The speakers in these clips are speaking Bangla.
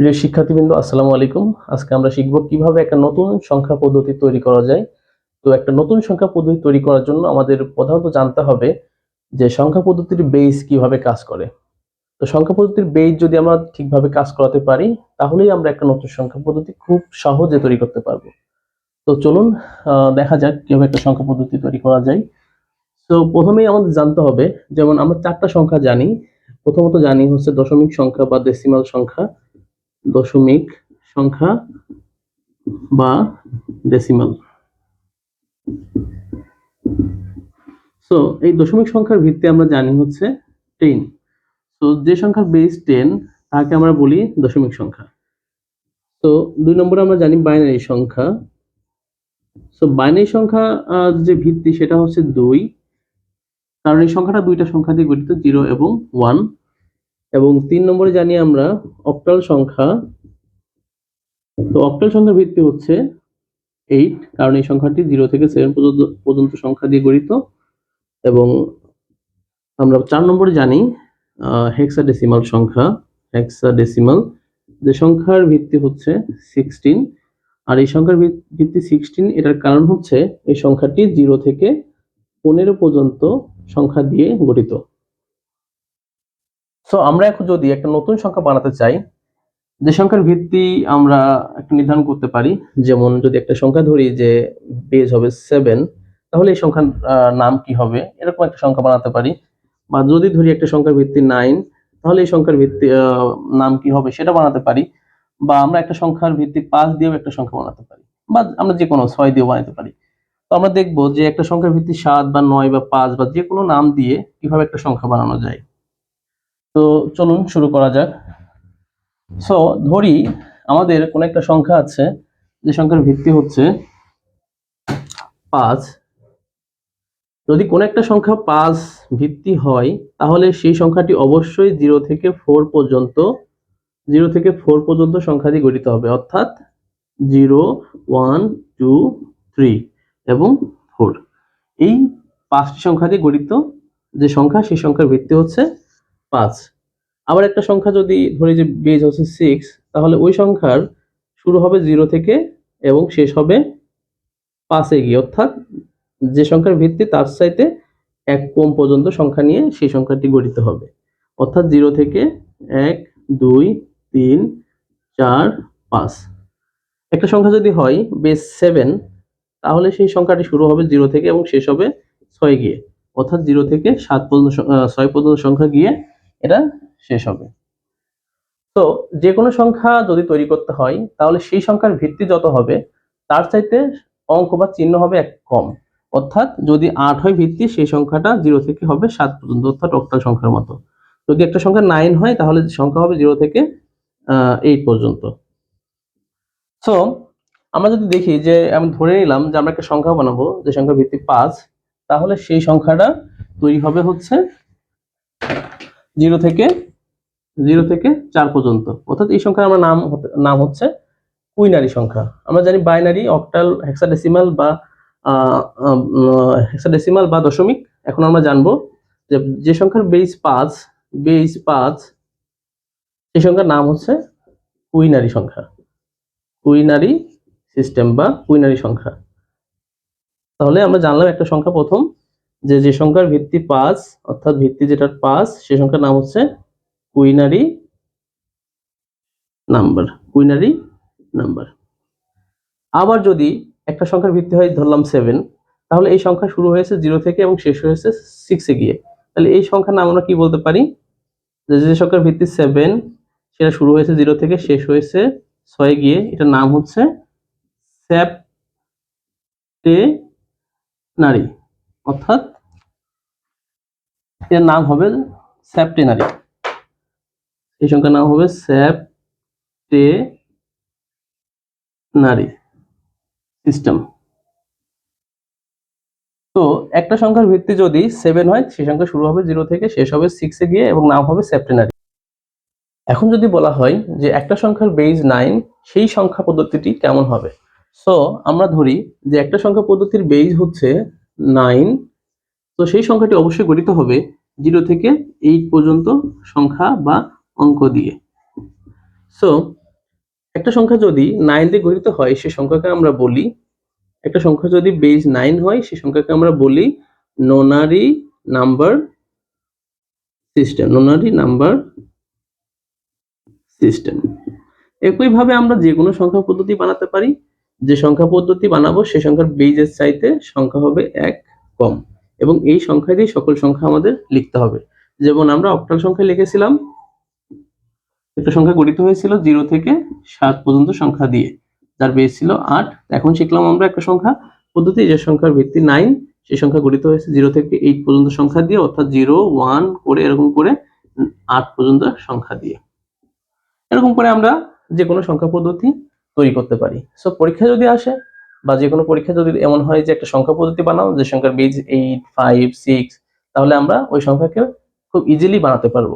প্রিয় শিক্ষার্থীবৃন্দ, আসসালামু আলাইকুম। আজকে আমরা শিখব কীভাবে একটা নতুন সংখ্যা পদ্ধতি তৈরি করা যায়। তো একটা নতুন সংখ্যা পদ্ধতি তৈরি করার জন্য আমাদের প্রধানত জানতে হবে যে সংখ্যা পদ্ধতির বেস কীভাবে কাজ করে। তো সংখ্যা পদ্ধতির বেস যদি আমরা ঠিকভাবে কাজ করাতে পারি, তাহলেই আমরা একটা নতুন সংখ্যা পদ্ধতি খুব সহজে তৈরি করতে পারব। তো চলুন দেখা যাক কীভাবে একটা সংখ্যা পদ্ধতি তৈরি করা যায়। তো প্রথমেই আমাদের জানতে হবে, যেমন আমরা চারটা সংখ্যা জানি। প্রথমত জানি হচ্ছে দশমিক সংখ্যা বা ডেসিমাল সংখ্যা। দশমিক সংখ্যা বা ডেসিমাল সো এই দশমিক সংখ্যার ভিত্তি আমরা জানি হচ্ছে টেন তো যে সংখ্যার বেস টেন তাকে আমরা বলি দশমিক সংখ্যা। তো দুই নম্বরে আমরা জানি বাইনারি সংখ্যা। সো বাইনারি সংখ্যা যে ভিত্তি, সেটা হচ্ছে দুই। কারণ এই সংখ্যাটা দুইটা সংখ্যা দিয়ে গঠিত জিরো এবং ওয়ান এবং তিন নম্বরে জানি আমরা অক্টাল সংখ্যা। তো অক্টাল সংখ্যার ভিত্তি হচ্ছে এইট কারণ এই সংখ্যাটি জিরো থেকে সেভেন পর্যন্ত পর্যন্ত সংখ্যা দিয়ে গঠিত। এবং আমরা চার নম্বরে জানি হেক্সাডেসিমাল সংখ্যা। হেক্সাডেসিমাল যে সংখ্যার ভিত্তি হচ্ছে সিক্সটিন আর এই সংখ্যার ভিত্তি সিক্সটিন এটার কারণ হচ্ছে এই সংখ্যাটি জিরো থেকে পনেরো পর্যন্ত সংখ্যা দিয়ে গঠিত। সো আমরা এখন যদি একটা নতুন সংখ্যা বানাতে চাই, যে সংখ্যার ভিত্তি আমরা একটা নির্ধারণ করতে পারি, যেমন যদি একটা সংখ্যা ধরি যে বেজ হবে সেভেন তাহলে এই সংখ্যার নাম কি হবে? এরকম একটা সংখ্যা বানাতে পারি। বা যদি ধরি একটা সংখ্যার ভিত্তি নাইন তাহলে এই সংখ্যার ভিত্তি নাম কি হবে সেটা বানাতে পারি। বা আমরা একটা সংখ্যার ভিত্তি পাঁচ দিয়েও একটা সংখ্যা বানাতে পারি। বা আমরা যে কোনো ছয় দিয়েও বানাতে পারি। তো আমরা দেখব যে একটা সংখ্যার ভিত্তি সাত বা নয় বা পাঁচ বা যে কোনো নাম দিয়ে কীভাবে একটা সংখ্যা বানানো যায়। তো চলুন শুরু করা যাক। সো ধরি আমাদের কোন একটা সংখ্যা আছে, যে সংখ্যার ভিত্তি হচ্ছে পাঁচ। যদি কোন একটা সংখ্যা পাঁচ ভিত্তি হয়, তাহলে সেই সংখ্যাটি অবশ্যই জিরো থেকে ফোর পর্যন্ত, জিরো থেকে ফোর পর্যন্ত সংখ্যা দিয়ে গঠিত হবে। অর্থাৎ জিরো, ওয়ান, টু, থ্রি এবং ফোর। এই পাঁচটি সংখ্যা দিয়ে গঠিত যে সংখ্যা, সেই সংখ্যার ভিত্তি হচ্ছে পাঁচ। আবার একটা সংখ্যা যদি ধরি যে বেজ হচ্ছে সিক্স তাহলে ওই সংখ্যার শুরু হবে জিরো থেকে এবং শেষ হবে পাঁচে গিয়ে। অর্থাৎ যে সংখ্যার ভিত্তি, তার চাইতে এক কম পর্যন্ত সংখ্যা নিয়ে সেই সংখ্যাটি গঠিত হবে। অর্থাৎ জিরো থেকে এক, দুই, তিন, চার, পাঁচ। একটা সংখ্যা যদি হয় বেস সেভেন তাহলে সেই সংখ্যাটি শুরু হবে জিরো থেকে এবং শেষ হবে ছয় গিয়ে। অর্থাৎ জিরো থেকে সাত পর্যন্ত ছয় পর্যন্ত সংখ্যা গিয়ে এটা শেষ হবে। তো যে কোনো সংখ্যা যদি তৈরি করতে হয়, তাহলে সেই সংখ্যার ভিত্তি যত হবে, তার চাইতে অঙ্ক বা চিহ্ন হবে এক কম। অর্থাৎ যদি আট হয় ভিত্তি, সেই সংখ্যাটা জিরো থেকে হবে সাত পর্যন্ত, অর্থাৎ অক্টাল সংখ্যার মতো। যদি একটা সংখ্যা নাইন হয়, তাহলে সংখ্যা হবে জিরো থেকে এইট পর্যন্ত। সো আমরা যদি দেখি যে, আমি ধরে নিলাম যে আমরা একটা সংখ্যা বানাবো, যে সংখ্যা ভিত্তি পাঁচ, তাহলে সেই সংখ্যাটা তৈরি হবে হচ্ছে জিরো থেকে জিরো থেকে চার পর্যন্ত। অর্থাৎ এই সংখ্যার আমার নাম নাম হচ্ছে কুইনারি সংখ্যা। আমরা জানি বাইনারি, অক্টাল, হেক্সাডেসিমাল বা হেক্সাডেসিমাল বা দশমিক। এখন আমরা জানব যে যে সংখ্যার বেস পাঁচ বেস পাঁচ, সেই সংখ্যার নাম হচ্ছে কুইনারি সংখ্যা। কুইনারি সিস্টেম বা কুইনারি সংখ্যা। তাহলে আমরা জানলাম একটা সংখ্যা প্রথম। যে যে সংখ্যার ভিত্তি পাঁচ অর্থাৎ ভিত্তি যেটা পাঁচ সে সংখ্যার নাম হচ্ছে কুইনারি নাম্বার কুইনারি নাম্বার। আবার যদি একটা সংখ্যার ভিত্তি হয়, ধরলাম সেভেন তাহলে এই সংখ্যা শুরু হয়েছে জিরো থেকে এবং শেষ হয়েছে সিক্সে গিয়ে। তাহলে এই সংখ্যার নাম আমরা কি বলতে পারি? যে যে সংখ্যার ভিত্তি সেভেন সেটা শুরু হয়েছে জিরো থেকে শেষ হয়েছে ছয়ে গিয়ে, এটার নাম হচ্ছে স্যাপটেনারি অর্থাৎ এর নাম হবে স্যাপটেনারি এই সংখ্যার নাম হবে স্যাপটেনারি সিস্টেম তো একটা সংখ্যার ভিত্তি যদি সেভেন হয়, সেই সংখ্যা শুরু হবে জিরো থেকে, শেষ হবে সিক্সে গিয়ে এবং নাম হবে সেপ্টেনারি এখন যদি বলা হয় যে একটা সংখ্যার বেজ নাইন সেই সংখ্যা পদ্ধতিটি কেমন হবে? সো আমরা ধরি যে একটা সংখ্যা পদ্ধতির বেজ হচ্ছে নাইন। তো সেই সংখ্যাটি অবশ্যই গঠিত হবে জিরো থেকে এইট পর্যন্ত সংখ্যা বা অঙ্ক দিয়ে। সো একটা সংখ্যা যদি নাইন দিয়ে গঠিত হয়, সে সংখ্যাকে আমরা বলি, একটা সংখ্যা যদি বেজ নাইন হয়, সে সংখ্যাকে আমরা বলি nonary number system nonary number system একইভাবে আমরা যে কোনো সংখ্যা পদ্ধতি বানাতে পারি। যে সংখ্যা পদ্ধতি বানাবো, সে সংখ্যার বেজের চাইতে সংখ্যা হবে এক কম। এবং এই সংখ্যা দিয়ে সকল সংখ্যা আমাদের লিখতে হবে। যেমন আমরা অক্টাল সংখ্যা লিখেছিলাম, একটা সংখ্যা গঠিত হয়েছিল জিরো থেকে সাত পর্যন্ত সংখ্যা দিয়ে। যার বেস ছিল আট। এখন শিখলাম আমরা একটা সংখ্যা পদ্ধতি, যে সংখ্যার ভিত্তি নাইন সেই সংখ্যা গঠিত হয়েছে জিরো থেকে এইট পর্যন্ত সংখ্যা দিয়ে, অর্থাৎ জিরো ওয়ান করে এরকম করে আট পর্যন্ত সংখ্যা দিয়ে। এরকম করে আমরা যে কোনো সংখ্যা পদ্ধতি তৈরি করতে পারি। সো পরীক্ষা যদি আসে বা যে কোনো পরীক্ষা যদি এমন হয় যে একটা সংখ্যা পদ্ধতি বানাও, যে সংখ্যার বীজ এইট ফাইভ সিক্স তাহলে আমরা ওই সংখ্যাকে খুব ইজিলি বানাতে পারব।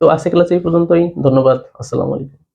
তো আজকে ক্লাস এই পর্যন্তই। ধন্যবাদ। আসসালামু আলাইকুম।